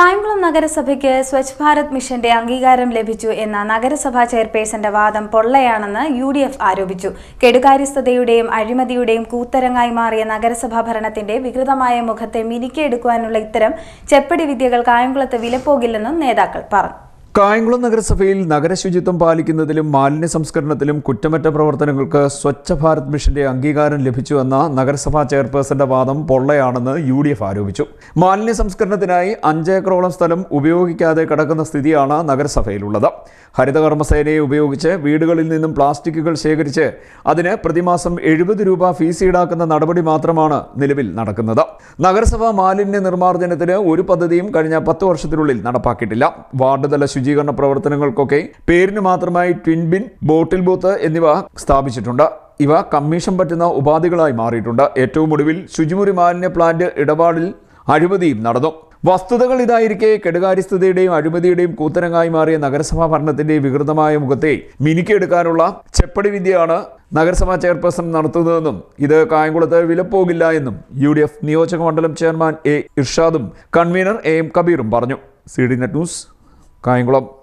കായംകുളം നഗരസഭയ്ക്ക് സ്വച്ഛ് ഭാരത് മിഷന്റെ അംഗീകാരം ലഭിച്ചു എന്ന നഗരസഭാ ചെയർപേഴ്സന്റെ വാദം പൊള്ളയാണെന്ന് യു ഡി എഫ് ആരോപിച്ചു. കെടുകാര്യസ്ഥതയുടെയും അഴിമതിയുടെയും കൂത്തരങ്ങായി മാറിയ നഗരസഭാ ഭരണത്തിന്റെ വികൃതമായ മുഖത്തെ മിനുക്കിയെടുക്കുവാനുള്ള ഇത്തരം ചെപ്പടി വിദ്യകൾ കായംകുളത്ത് വിലപ്പോകില്ലെന്നും നേതാക്കൾ പറഞ്ഞു. കായംകുളം നഗരസഭയിൽ നഗരശുചിത്വം പാലിക്കുന്നതിലും മാലിന്യ സംസ്കരണത്തിലും കുറ്റമറ്റ പ്രവർത്തനങ്ങൾക്ക് സ്വച്ഛ ഭാരത് മിഷന്റെ അംഗീകാരം ലഭിച്ചുവെന്ന നഗരസഭാ ചെയർപേഴ്സന്റെ വാദം പൊള്ളയാണെന്ന് യു ഡി എഫ് ആരോപിച്ചു. മാലിന്യ സംസ്കരണത്തിനായി അഞ്ചേക്കറോളം സ്ഥലം ഉപയോഗിക്കാതെ കിടക്കുന്ന സ്ഥിതിയാണ് നഗരസഭയിലുള്ളത്. ഹരിതകർമ്മസേനയെ ഉപയോഗിച്ച് വീടുകളിൽ നിന്നും പ്ലാസ്റ്റിക്കുകൾ ശേഖരിച്ച് അതിന് പ്രതിമാസം എഴുപത് രൂപ ഫീസ് ഈടാക്കുന്ന നടപടി മാത്രമാണ് നിലവിൽ നടക്കുന്നത്. നഗരസഭാ മാലിന്യ നിർമ്മാർജനത്തിന് ഒരു പദ്ധതിയും കഴിഞ്ഞ പത്ത് വർഷത്തിനുള്ളിൽ നടപ്പാക്കിയിട്ടില്ല. വാർഡ് തല ശുചീകരണ പ്രവർത്തനങ്ങൾക്കൊക്കെ പേരിന് മാത്രമായി ട്വിൻ ബിൻ ബോട്ടിൽ ബൂത്ത് എന്നിവ സ്ഥാപിച്ചിട്ടുണ്ട്. ഇവ കമ്മീഷൻ പറ്റുന്ന ഉപാധികളായി മാറിയിട്ടുണ്ട്. ഏറ്റവും ഒടുവിൽ ശുചിമുറി മാലിന്യ പ്ലാന്റ് ഇടപാടിൽ അഴിമതിയും നടന്നു. വസ്തുതകൾ ഇതായിരിക്കെ കെടുകാര്യസ്ഥതയുടെയും അഴിമതിയുടെയും കൂത്തരങ്ങായി മാറിയ നഗരസഭാ ഭരണത്തിന്റെ വികൃതമായ മുഖത്തെ മിനുക്കിയെടുക്കാനുള്ള ചെപ്പടി വിദ്യയാണ് നഗരസഭാ ചെയർപേഴ്സൺ നടത്തുന്നതെന്നും ഇത് കായംകുളത്ത് വിലപ്പോകില്ല എന്നും യു ഡി എഫ് നിയോജക മണ്ഡലം ചെയർമാൻ എ ഇർഷാദും കൺവീനർ എ എം കബീറും പറഞ്ഞു. C D net news Kayamkulam.